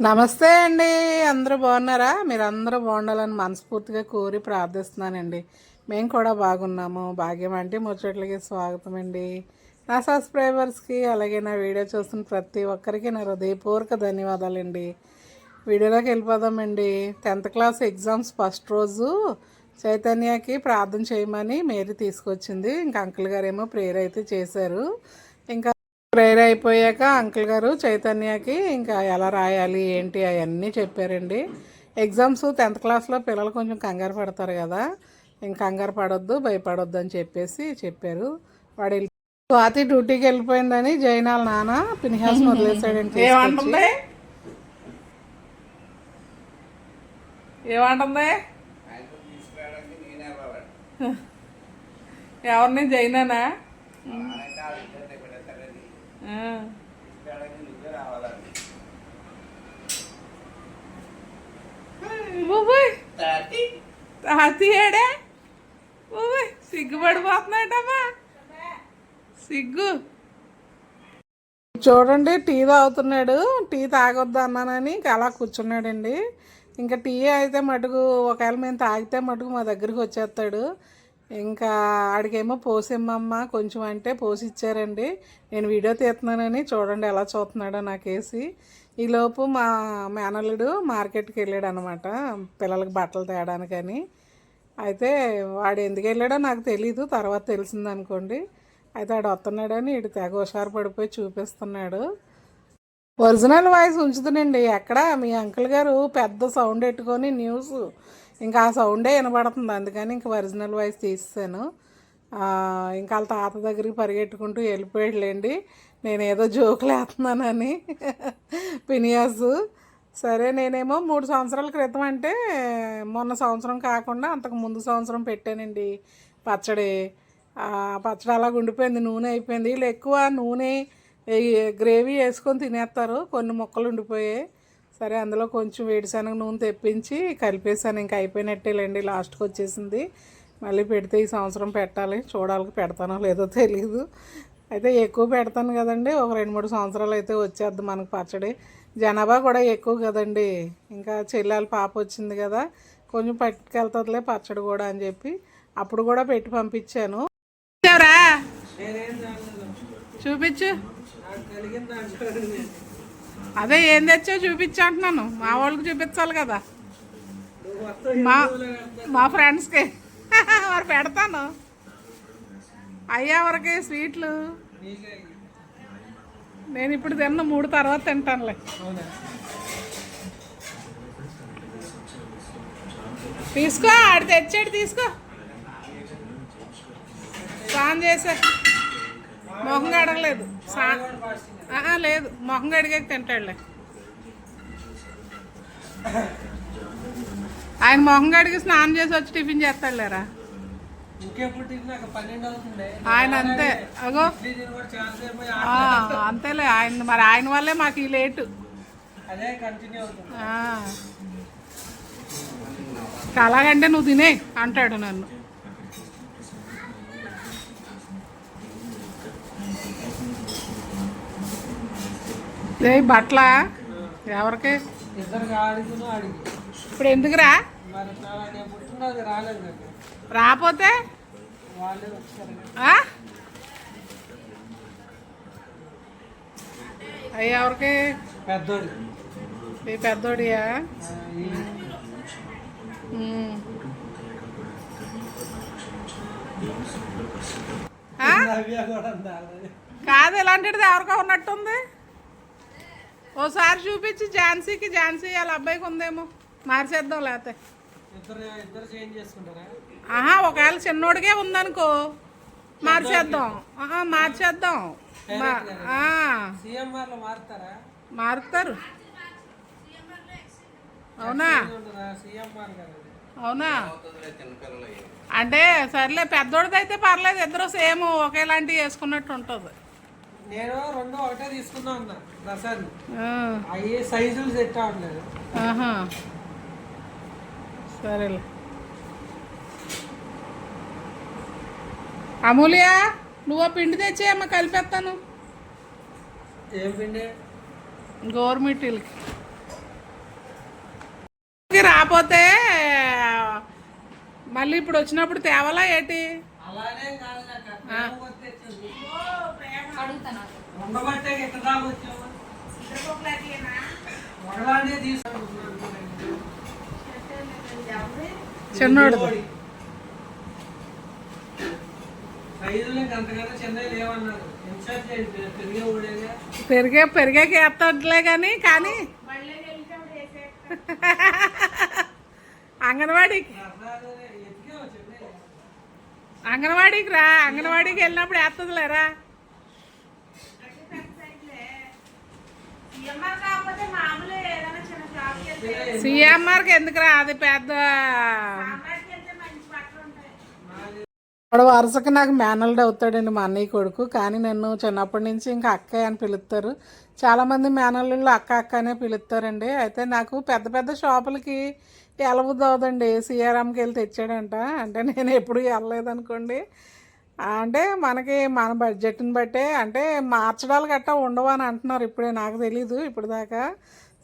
నమస్తే అండి. అందరూ బాగున్నారా? మీరు అందరూ బాగుండాలని మనస్ఫూర్తిగా కోరి ప్రార్థిస్తున్నానండి. మేము కూడా బాగున్నాము. భాగ్యం అంటే ముచ్చట్లకి స్వాగతం అండి. నా సబ్స్క్రైబర్స్కి అలాగే నా వీడియో చూస్తున్న ప్రతి ఒక్కరికి నా హృదయపూర్వక ధన్యవాదాలండి. వీడియోలోకి వెళ్ళిపోదామండి. టెన్త్ క్లాస్ ఎగ్జామ్స్ ఫస్ట్ రోజు చైతన్యకి ప్రార్థన చేయమని మేరీ తీసుకొచ్చింది. ఇంకా అంకుల్ గారేమో ప్రేయర్ అయితే చేశారు. ఇంకా ప్రేయర్ అయిపోయాక అంకుల్ గారు చైతన్యకి ఇంకా ఎలా రాయాలి ఏంటి అవన్నీ చెప్పారండి. ఎగ్జామ్స్ టెన్త్ క్లాస్లో పిల్లలు కొంచెం కంగారు పడతారు కదా. ఇంకా కంగారు పడొద్దు భయపడొద్దు అని చెప్పేసి చెప్పారు. వాడు వెళ్ళి స్వాతి డ్యూటీకి వెళ్ళిపోయిందని జైనాల్ నాన్న పినిహాస్ వదిలేసాడండి ఏమంటుంది? ఏమంటుంది? ఎవరిని? జైనానా? తాతి ఏడే? సిగ్గుపడిపోతున్నాడమ్మా సిగ్గు. చూడండి టీ తాగుతున్నాడు. టీ తాగొద్దు అన్నానని అలా కూర్చున్నాడండి. ఇంకా టీ అయితే మటుకు ఒకవేళ మేము తాగితే మటుకు మా దగ్గరికి వచ్చేస్తాడు. ఇంకా ఆడికేమో పోసిమ్మమ్మ కొంచెం అంటే పోసి ఇచ్చారండి నేను వీడియో తీస్తున్నానని చూడండి ఎలా చూస్తున్నాడో నాకేసి ఈలోపు మా మేనల్లుడు మార్కెట్కి వెళ్ళాడు అనమాట పిల్లలకి బట్టలు తేడానికని. అయితే వాడు ఎందుకు వెళ్ళాడో నాకు తెలీదు తర్వాత తెలిసింది అనుకోండి అయితే ఆడు వస్తున్నాడని ఇటు తెగ హుషారు పడిపోయి చూపిస్తున్నాడు. ఒరిజినల్ వాయిస్ ఉంచుతునండి ఎక్కడ మీ అంకుల్ గారు పెద్ద సౌండ్ పెట్టుకొని న్యూస్ ఇంకా ఆ సౌండే వినబడుతుంది. అందుకని ఇంకా ఒరిజినల్ వాయిస్ తీసేసాను. ఇంకా వాళ్ళ తాత దగ్గరికి పరిగెట్టుకుంటూ వెళ్ళిపోయాడులేండి. నేను ఏదో జోకులు వేస్తున్నానని పినియాస్ సరే నేనేమో మూడు సంవత్సరాల క్రితం అంటే మొన్న సంవత్సరం కాకుండా అంతకు ముందు సంవత్సరం పెట్టానండి పచ్చడి. పచ్చడి అలా ఉండిపోయింది నూనె అయిపోయింది. వీళ్ళు ఎక్కువ నూనె గ్రేవీ వేసుకొని తినేస్తారు. కొన్ని ముక్కలు ఉండిపోయాయి. సరే అందులో కొంచెం వేడిశనగ నూనె తెప్పించి కలిపేసాను ఇంకా అయిపోయినట్టేలేండి లాస్ట్కి వచ్చేసింది. మళ్ళీ పెడితే ఈ సంవత్సరం పెట్టాలి. చూడాలి పెడతానో లేదో తెలియదు అయితే ఎక్కువ పెడతాను కదండి ఒక రెండు మూడు సంవత్సరాలు అయితే వచ్చేద్ది మనకు పచ్చడి. జనాభా కూడా ఎక్కువ కదండి. ఇంకా చెల్లెల పాప వచ్చింది కదా కొంచెం పట్టుకెళ్తుందిలే పచ్చడి కూడా అని చెప్పి అప్పుడు కూడా పెట్టి పంపించాను. చూపించు. అదే ఏం తెచ్చావు చూపించా అంటున్నాను. మా వాళ్ళకి చూపించాలి కదా. మా మా ఫ్రెండ్స్కి. వారు పెడతాను. అయ్యా వరకే స్వీట్లు. నేను ఇప్పుడు తిన్న మూడు తర్వాత తింటానులే. తీసుకో ఆడ తెచ్చాడు తీసుకో. స్నానం చేసా. మొహం కడగలేదు. స్నానం లేదు. మొహం గడిగా తింటాడులే. ఆయన మొహం గడిగి స్నానం చేసి వచ్చి టిఫిన్ చేస్తాడులేరా? ఆయన అంతే. అగో. అంతేలే. ఆయన మరి ఆయన వల్లే మాకు ఈ లేటు. అలాగంటే నువ్వు తినే అంటాడు నన్ను. ఏ బట్టల ఎవరికి? ఇప్పుడు ఎందుకురా? రాపోతే? అయ్యి ఎవరికి? పెద్దోడు ఈ పెద్దోడియా? కాదు ఇలాంటిది ఎవరికో ఉన్నట్టుంది. ఓసారి చూపించి ఝాన్సీకి ఝాన్సీ వాళ్ళ అబ్బాయికి ఉందేమో. మార్చేద్దాం లేకపోతే ఆహా ఒకవేళ చిన్నోడికే ఉందనుకో మార్చేద్దాం. ఆహా మార్చేద్దాం. మారుతారా? అవునా? అవునా? అంటే సర్లే పెద్దోడిది అయితే పర్లేదు ఇద్దరు సేమ్ ఒకేలాంటివి వేసుకున్నట్టు ఉంటుంది. నేను రెండు ఒకటే తీసుకుందాం అన్నా ఆ, అవి సైజులు సెట్ అవ్వట్లేదు. సరేలే. అమూల్య నువ్వు పిండి తెచ్చేయమ్మా కలిపేస్తాను. ఏం పిండి? గవర్నమెంట్కి కాకపోతే మళ్ళీ ఇప్పుడు వచ్చినప్పుడు తేవాలా ఏంటి? అలానే వచ్చేసింది. ఉండబట్టే ఇక్కడ దాకా వచ్చాము ఒకదాన్నే తీసుకుంటున్నాను చిన్నోడు సైజులు ఇంకా అంతకన్నా చిన్నవి లేవన్నారు. ఇన్సర్ట్ చేయండి పెరిగే ఊడేగా పెరిగే పెరిగాక వేస్తలే కానీ కానీ అంగన్వాడీకి. అంగన్వాడీకి రా అంగన్వాడీకి వెళ్ళినప్పుడు వేస్తుంది సిఎంఆర్కి ఎందుకురా? అది పెద్ద వాడు వరుసకి నాకు మేనల్డ్ అవుతాడండి మా అన్నయ్య కొడుకు. కానీ నన్ను చిన్నప్పటి నుంచి ఇంకా అక్కయ్య అని పిలుస్తారు. చాలామంది మేనల్లు అక్క అక్క అనే పిలుస్తారండి. అయితే నాకు పెద్ద పెద్ద షాపులకి వెళ్ళబుద్ది అవుదండి. సిఆర్ఎంకి వెళ్ళి తెచ్చాడంట. అంటే నేను ఎప్పుడు వెళ్ళలేదు అనుకోండి అంటే మనకి మన బడ్జెట్ని బట్టే అంటే మార్చడాలు గట్టా ఉండవు అని అంటున్నారు. ఇప్పుడే నాకు తెలీదు ఇప్పుడు దాకా.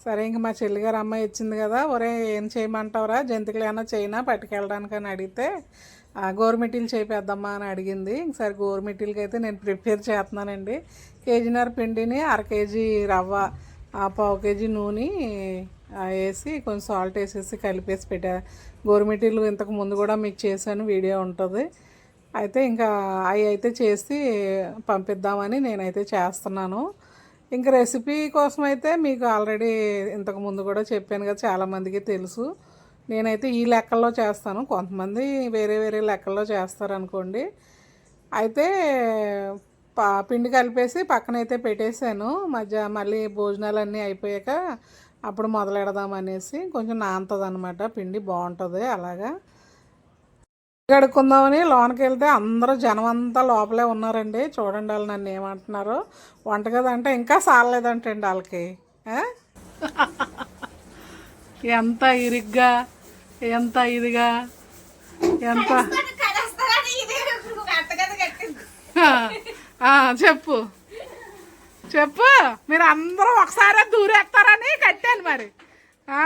సరే ఇంక మా చెల్లిగారు అమ్మాయి ఇచ్చింది కదా ఒరే ఏం చేయమంటావురా? జంతికలు ఏమైనా చైనా పట్టుకెళ్ళడానికి అని అడిగితే ఆ, గోరుమిటీలు చేపేద్దామా అని అడిగింది. ఇంకసారి గోరుమిటీలకి అయితే నేను ప్రిపేర్ చేస్తున్నానండి. కేజీన్నర పిండిని అర కేజీ రవ్వ ఆ, పావు కేజీ నూనె వేసి కొంచెం సాల్ట్ వేసేసి కలిపేసి పెట్టా. గోరుమిటీలు ఇంతకు ముందు కూడా మీకు చేశాను వీడియో ఉంటుంది. అయితే ఇంకా అవి అయితే చేసి పంపిద్దామని నేనైతే చేస్తున్నాను. ఇంకా రెసిపీ కోసం అయితే మీకు ఆల్రెడీ ఇంతకు ముందు కూడా చెప్పాను కదా చాలామందికి తెలుసు. నేనైతే ఈ లెక్కల్లో చేస్తాను. కొంతమంది వేరే వేరే లెక్కల్లో చేస్తారు అనుకోండి అయితే పా పిండి కలిపేసి పక్కనైతే పెట్టేశాను. మధ్య మళ్ళీ భోజనాలన్నీ అయిపోయాక అప్పుడు మొదలెడదాం అనేసి కొంచెం నాంతది అనమాట పిండి బాగుంటుంది అలాగా. కడుక్కుందామని లోనకి వెళ్తే అందరూ జనం అంతా లోపలే ఉన్నారండి. చూడండి వాళ్ళు నన్ను ఏమంటున్నారో. వంటగది అంటే ఇంకా సాలలేదంటండి వాళ్ళకి? ఎంత ఇరిగ్గా ఎంత ఇదిగా ఎంత ఆ, చెప్పు. చెప్పు. మీరు అందరూ ఒకసారి దూరేస్తారని కట్టాను మరి. ఆ.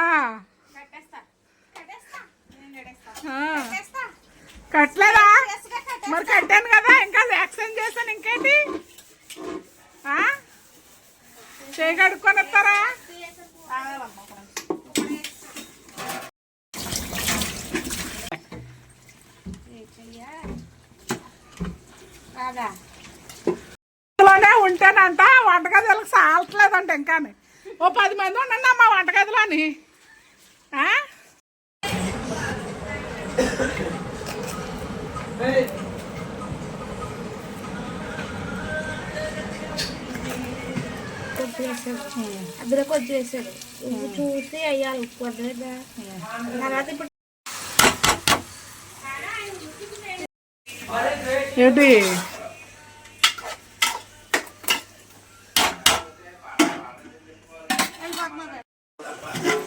ఆ. కట్టలేదా? మరి కట్టాను కదా ఇంకా యాక్సిడెంట్ చేశాను ఇంకేంటి? ఆ? చేయి కడుక్కొని వస్తారా? ఉంటేనంట వంటగదిలోకి సాలట్లేదంట ఇంకా ఓ పది మంది ఉండండి అమ్మా వంటగదిలోని. అందులో కొంచెం ఉప్పు చూసి అయ్యాలి ఉప్పు తర్వాత ఇప్పుడు ఏంటి?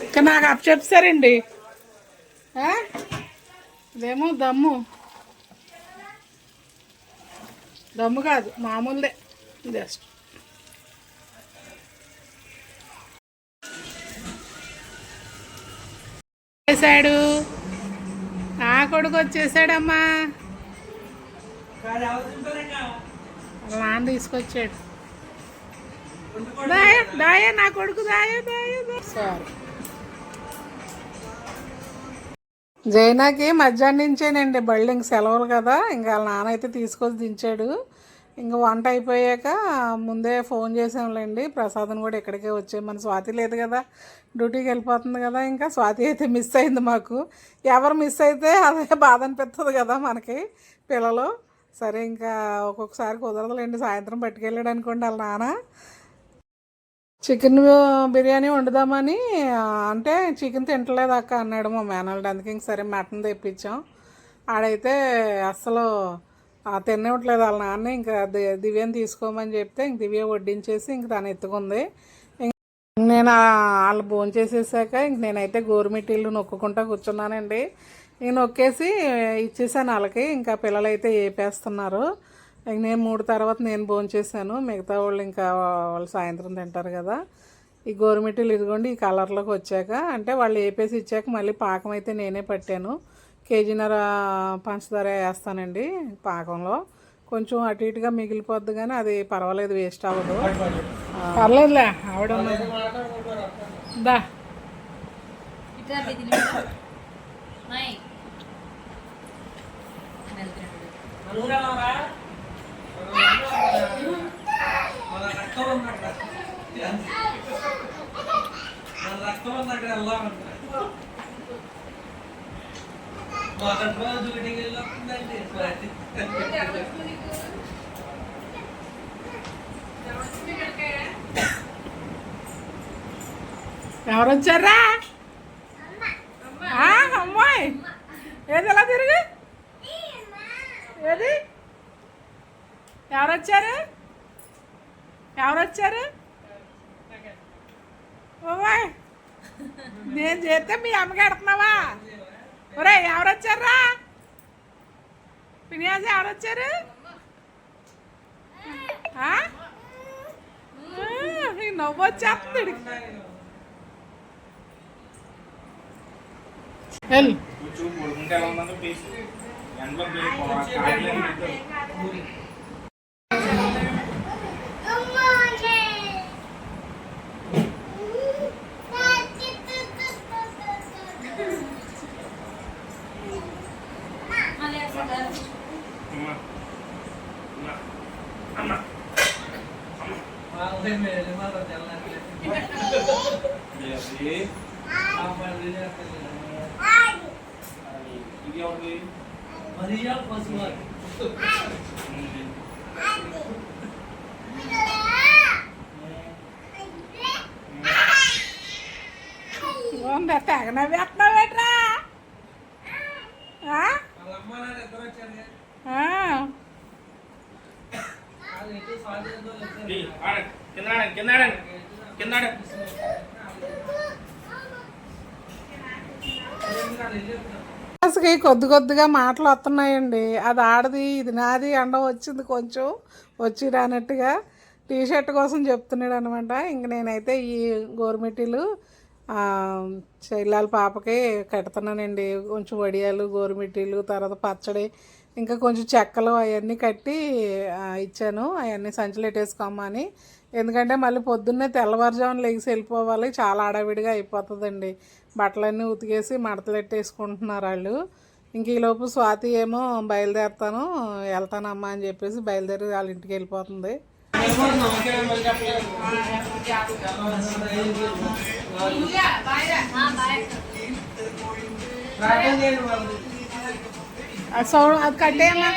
ఇంకా నాకు అప్ చెప్తారండి ఆ? ఇదేమో దమ్ము. దమ్ము కాదు మామూలుదే. జస్ట్. వచ్చేసాడు. నా కొడుకు వచ్చేసాడమ్మా. నాన్న తీసుకొచ్చాడు. దాయ దాయ నా కొడుకు దాయ దాయ. సారీ. జైనాకి మధ్యాహ్నం నుంచేనండి బళ్ళు. ఇంక సెలవులు కదా ఇంకా వాళ్ళ నాన్న అయితే తీసుకొచ్చి దించాడు. ఇంకా వంట అయిపోయాక ముందే ఫోన్ చేసాంలేండి ప్రసాదం కూడా ఇక్కడికే వచ్చాయి. మన స్వాతి లేదు కదా డ్యూటీకి వెళ్ళిపోతుంది కదా ఇంకా స్వాతి అయితే మిస్ అయింది మాకు. ఎవరు మిస్ అయితే అదే బాధ అనిపిస్తుంది కదా మనకి పిల్లలు. సరే ఇంకా ఒక్కొక్కసారి కుదరదులేండి సాయంత్రం పట్టుకెళ్ళాడు అనుకోండి వాళ్ళ నాన్న. చికెన్ బిర్యానీ వండుదామని అంటే చికెన్ తింటలేదు అక్క అన్నాడు మా మేనల్డ్ అందుకే ఇంక సరే మటన్ తెప్పించాం. ఆడైతే అస్సలు ఆ, తినవట్లేదు వాళ్ళ నాన్న. ఇంకా దివ్యం దివ్యని తీసుకోమని చెప్తే ఇంక దివ్య వడ్డించేసి ఇంక తను ఎత్తుకుంది. ఇంక నేను వాళ్ళు భోజనం చేసేసాక ఇంక నేనైతే గోరుమిట్టిల్లు నొక్కుకుంటా కూర్చున్నానండి. నేను నొక్కేసి ఇచ్చేసాను వాళ్ళకి. ఇంకా పిల్లలైతే ఏపేస్తున్నారు. నేను మూడు తర్వాత నేను భోజనం చేశాను. మిగతా వాళ్ళు ఇంకా వాళ్ళు సాయంత్రం తింటారు కదా. ఈ గోరుమిటీలు ఇదిగోండి ఈ కలర్లోకి వచ్చాక అంటే వాళ్ళు వేపేసి ఇచ్చాక మళ్ళీ పాకం అయితే నేనే పట్టాను. కేజీన్నర పంచదార వేస్తానండి పాకంలో. కొంచెం అటు ఇటుగా మిగిలిపోద్ది కానీ అది పర్వాలేదు వేస్ట్ అవ్వదు. పర్లేదులే ఆవిడ. దా? మన రక్తం ఉంది అక్కడ. మన రక్తం ఉంది అక్కడ వెళ్దామంట. మొదటి రోజు మీటింగ్ వెళ్ళి వస్తుందండి ఎవరు వచ్చారా ఆ, అమ్మాయి ఏది ఎలా తిరుగు ఏది ఎవరు వచ్చారు ఎవరు వచ్చారు? ఓయ్ నేను చేస్తే మీ అమ్మకి ఎడుతున్నావా ఒరే ఎవరు వచ్చారా పినియాజ ఎవరు వచ్చారు నవ్వు వచ్చేస్తుంది ఎలా. ఉందో ఇది ఎవరిది మరియా పశువారు ఉందా తెగ అమ్మ నాన్న ఇద్దరు వచ్చారు కొద్ది కొద్దిగా మాటలు వస్తున్నాయండి. అది ఆడది ఇది నాది ఎండ వచ్చింది కొంచెం వచ్చి రానట్టుగా టీ షర్ట్ కోసం చెప్తున్నాడు అనమాట ఇంక నేనైతే ఈ గోరుమిటీలు చెల్లాల పాపకి కడుతున్నానండి. కొంచెం వడియాలు గోరుమిటీలు తర్వాత పచ్చడి ఇంకా కొంచెం చెక్కలు అవన్నీ కట్టి ఇచ్చాను. అవన్నీ సంచులు పెట్టేసుకోమని ఎందుకంటే మళ్ళీ పొద్దున్నే తెల్లవారుజామున లేచి వెళ్ళిపోవాలి. చాలా అడావిడిగా అయిపోతుందండి. బట్టలన్నీ ఉతికేసి మడతలెట్టేసుకుంటున్నారు వాళ్ళు. ఇంక ఈలోపు స్వాతి ఏమో బయలుదేరుతాను. వెళ్తానమ్మా అని చెప్పేసి బయలుదేరి వాళ్ళ ఇంటికి వెళ్ళిపోతుంది. ప్రార్థన అది సౌ అది కట్టేయమ్మా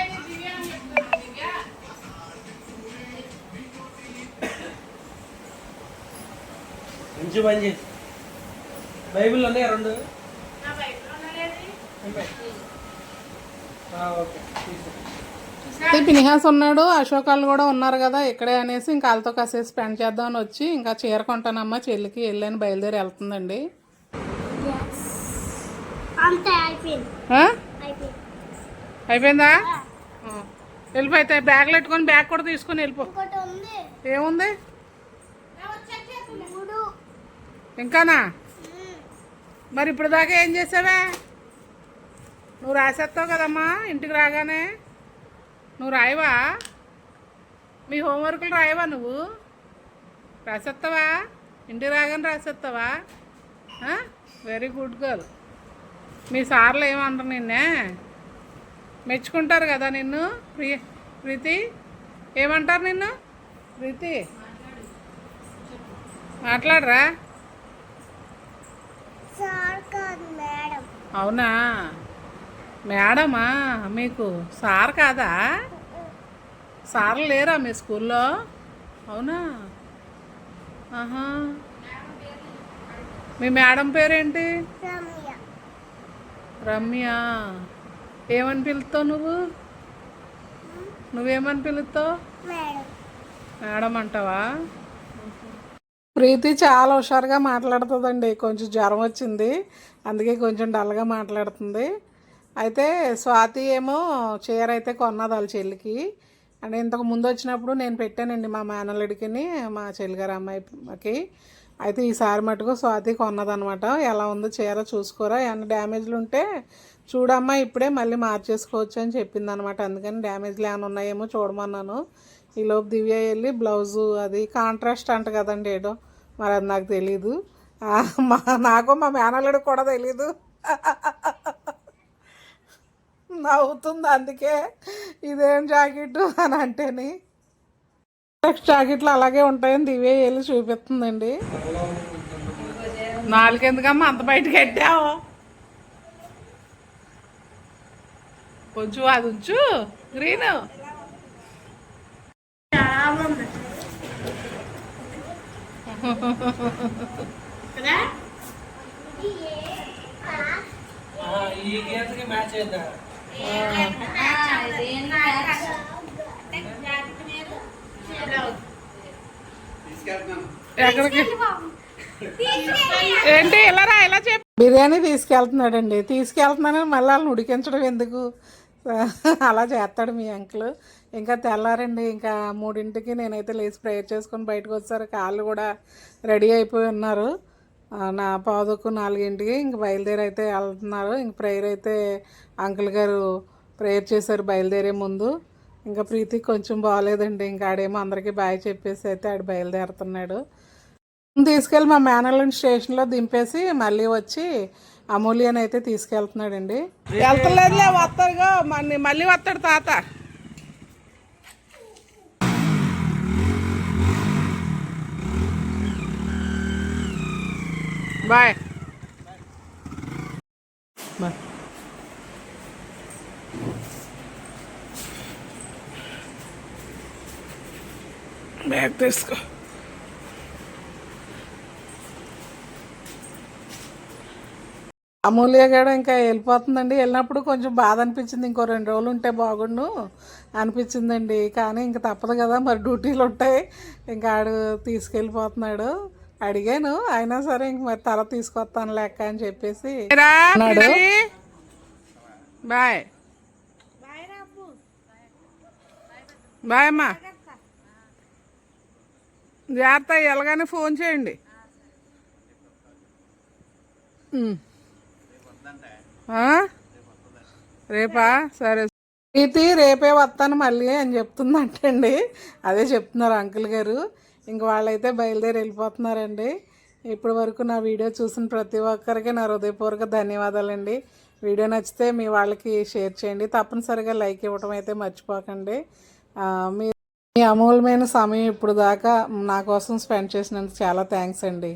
మంచి పని చేసి బైబిల్ ఉన్నాయి రెండు? ఆ, ఓకే. తీసుకో. పినిహాస్ ఉన్నాడు అశోక్ వాళ్ళు కూడా ఉన్నారు కదా ఇక్కడే అనేసి ఇంకా వాళ్ళతో కాసేపు స్పెండ్ చేద్దామని వచ్చి ఇంకా చీర కొంటానమ్మా చెల్లికి వెళ్ళని బయలుదేరి వెళ్తుందండి. అయిపోయింది. వెళ్ళిపోతే బ్యాగ్లు పెట్టుకొని బ్యాగ్ కూడా తీసుకొని వెళ్ళిపో. ఇంకోటి ఉంది. ఏముంది మూడు ఇంకానా మరి ఇప్పుడు దాకా ఏం చేసావే? నువ్వు రాసేస్తావు కదమ్మా ఇంటికి రాగానే. నువ్వు రాయవా? మీ హోంవర్కులు రాయవా నువ్వు? రాసేస్తావా? ఇంటికి రాగానే రాసేస్తావా? వెరీ గుడ్ గర్ల్ మీ సార్లు ఏమంటారు నిన్నే? మెచ్చుకుంటారు కదా నిన్ను? ప్రియ ప్రీతి? ఏమంటారు నిన్ను? ప్రీతి? మాట్లాడరా? సార్ కాదు మేడం. అవునా? మేడమా మీకు సార్ కాదా? సార్లు లేరా మీ స్కూల్లో? అవునా? ఆహా. మీ మేడం పేరేంటి? రమ్య. రమ్య. ఏమని పిలుస్తావు నువ్వు? నువ్వేమని పిలుస్తావు? మేడం అంటావా? ప్రీతి చాలా హుషారుగా మాట్లాడుతుందండి. కొంచెం జ్వరం వచ్చింది. అందుకే కొంచెం డల్గా మాట్లాడుతుంది. అయితే స్వాతి ఏమో చీర అయితే కొన్నది వాళ్ళ చెల్లికి. అంటే ఇంతకు ముందు వచ్చినప్పుడు నేను పెట్టానండి మా మేనల్లుడికిని మా చెల్లిగారు అమ్మాయికి. అయితే ఈసారి మటుకు స్వాతి కొన్నదనమాట. ఎలా ఉందో చీర చూసుకోరా ఏమన్నా డ్యామేజ్లు ఉంటే చూడమ్మా ఇప్పుడే మళ్ళీ మార్చేసుకోవచ్చు అని చెప్పింది అనమాట అందుకని డ్యామేజ్లు ఏమైనా ఉన్నాయేమో చూడమన్నాను. ఈలోపు దివ్య వెళ్ళి బ్లౌజు అది కాంట్రాస్ట్ అంట కదండి ఏడో మరి అది నాకు తెలీదు. మా నాకు మా మేనల్లుడు కూడా తెలీదు. నవ్వుతుంది అందుకే ఇదేం జాకెట్ అని అంటేని. నెక్స్ట్ జాకెట్లు అలాగే ఉంటాయని దివ్య వెళ్ళి చూపిస్తుందండి. నాలుగెందుకమ్మా అంత బయటకు పెట్టావు కొంచెం అది ఉంచు గ్రీన్. చాలా బాగుంది కదా? ఆ, ఈ గీతకి మ్యాచ్ చేద్దాం. ఎక్కడికి? ఏంటి? ఇలా రా ఇలా చెప్పి. బిర్యానీ తీసుకెళ్తున్నాడండి. తీసుకెళ్తున్నానని మళ్ళీ వాళ్ళని ఉడికించడం ఎందుకు? అలా చేస్తాడు మీ అంకుల్. ఇంకా తెల్లారండి ఇంకా మూడింటికి నేనైతే లేచి ప్రేయర్ చేసుకొని బయటకు వచ్చారు కాళ్ళు కూడా రెడీ అయిపోయి ఉన్నారు. నా పావుదొక్కు నాలుగింటికి ఇంక బయలుదేరి అయితే వెళ్తున్నారు. ఇంక ప్రేయర్ అయితే అంకుల్ గారు ప్రేయర్ చేశారు బయలుదేరే ముందు. ఇంకా ప్రీతి కొంచెం బాగాలేదండి ఇంకా ఆడేమో అందరికీ బాయ్ చెప్పేసి అయితే ఆడు బయలుదేరుతున్నాడు. తీసుకెళ్ళి మా మేనల్ని స్టేషన్లో దింపేసి మళ్ళీ వచ్చి అమూల్యని అయితే తీసుకెళ్తున్నాడండి. వెళ్తలేదులే వస్తారుగా. మళ్ళీ మళ్ళీ వస్తాడు తాత. బాయ్. బాయ్. బ్యాగ్ తీసుకో. అమూల్య కూడా ఇంకా వెళ్ళిపోతుందండి. వెళ్ళినప్పుడు కొంచెం బాధ అనిపించింది. ఇంకో రెండు రోజులు ఉంటే బాగుండు అనిపించిందండి. కానీ ఇంకా తప్పదు కదా మరి డ్యూటీలు ఉంటాయి. ఇంకా ఆడు తీసుకెళ్ళిపోతున్నాడు. అడిగాను. అయినా సరే ఇంక మరి తల తీసుకొస్తాను లెక్క అని చెప్పేసి. బాయ్. బాయ్ అమ్మా. జాగ్రత్త వెళ్ళగానే ఫోన్ చేయండి? రేపా? సరే. ప్రీతి రేపే వస్తాను మళ్ళీ అని చెప్తుందంటండి. అదే చెప్తున్నారు అంకుల్ గారు. ఇంక వాళ్ళైతే బయలుదేరి వెళ్ళిపోతున్నారండి. ఇప్పటి వరకు నా వీడియో చూసిన ప్రతి ఒక్కరికి నా హృదయపూర్వక ధన్యవాదాలండి. వీడియో నచ్చితే మీ వాళ్ళకి షేర్ చేయండి. తప్పనిసరిగా లైక్ ఇవ్వటం అయితే మర్చిపోకండి. మీ మీ అమూల్యమైన సమయం ఇప్పుడు దాకా నా కోసం స్పెండ్ చేసినందుకు చాలా థ్యాంక్స్ అండి.